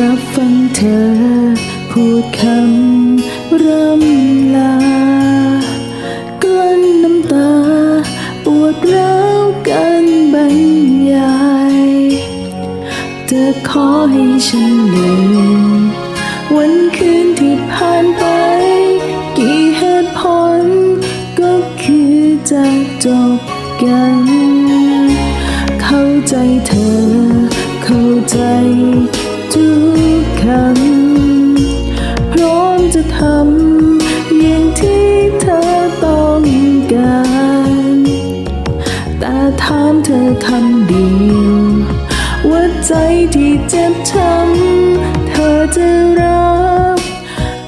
รับฟังเธอ พูดคำร่ำลา กลั้นน้ำตา ปวดร้าวกันบรรยายเธอขอให้ฉันลืมวันคืนที่ผ่านไป กี่เหตุผล ก็คือจะจบกัน เข้าใจเธอ เข้าใจ ที่เจ็บช้ำเธอจะรับ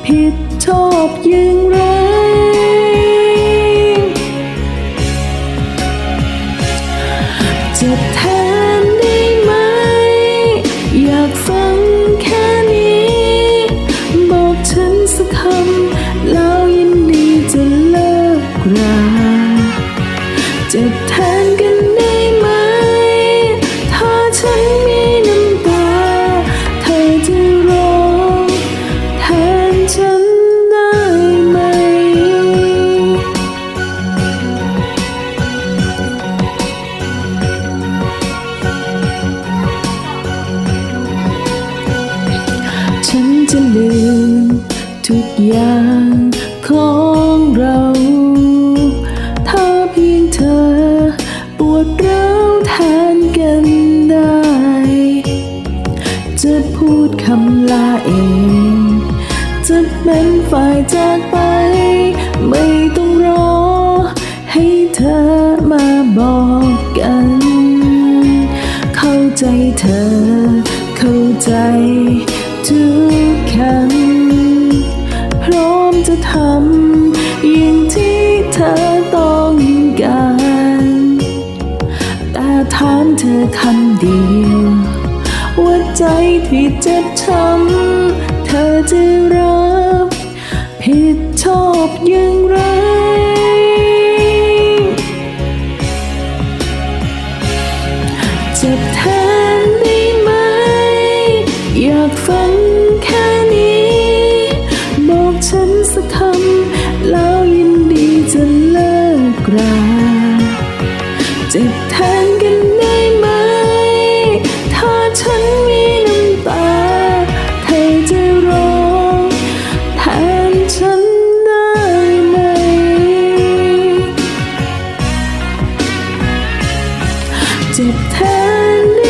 ผิดชอบอย่างไร จะแทนได้ไหม อยากฟังแค่นี้ บอกฉันสักคำแล้วยินดีจะเลิกราจะแทน จะลืม ทุกอย่างของเรา ถ้าเพียงเธอ ปวดร้าวแทนกันได้ จะพูดคำลาเอง จะเป็นฝ่ายจากไป ไม่ต้องรอ ให้เธอมาบอกกัน เข้าใจเธอ เข้าใจ ทุกคำพร้อมจะทำอย่างที่เธอต้องการ แต่ถามเธอคำเดียวว่าใจที่เจ็บช้ำเธอจะรับผิดชอบยัง อบฝังแค่นี้ บอกฉันสักคำแล้วยินดีจะเลิกราเจะแทนกันได้ไหม ถ้าฉันมีน้ำตาเธอจะร้องแทนฉันได้ไหมจะแทนได้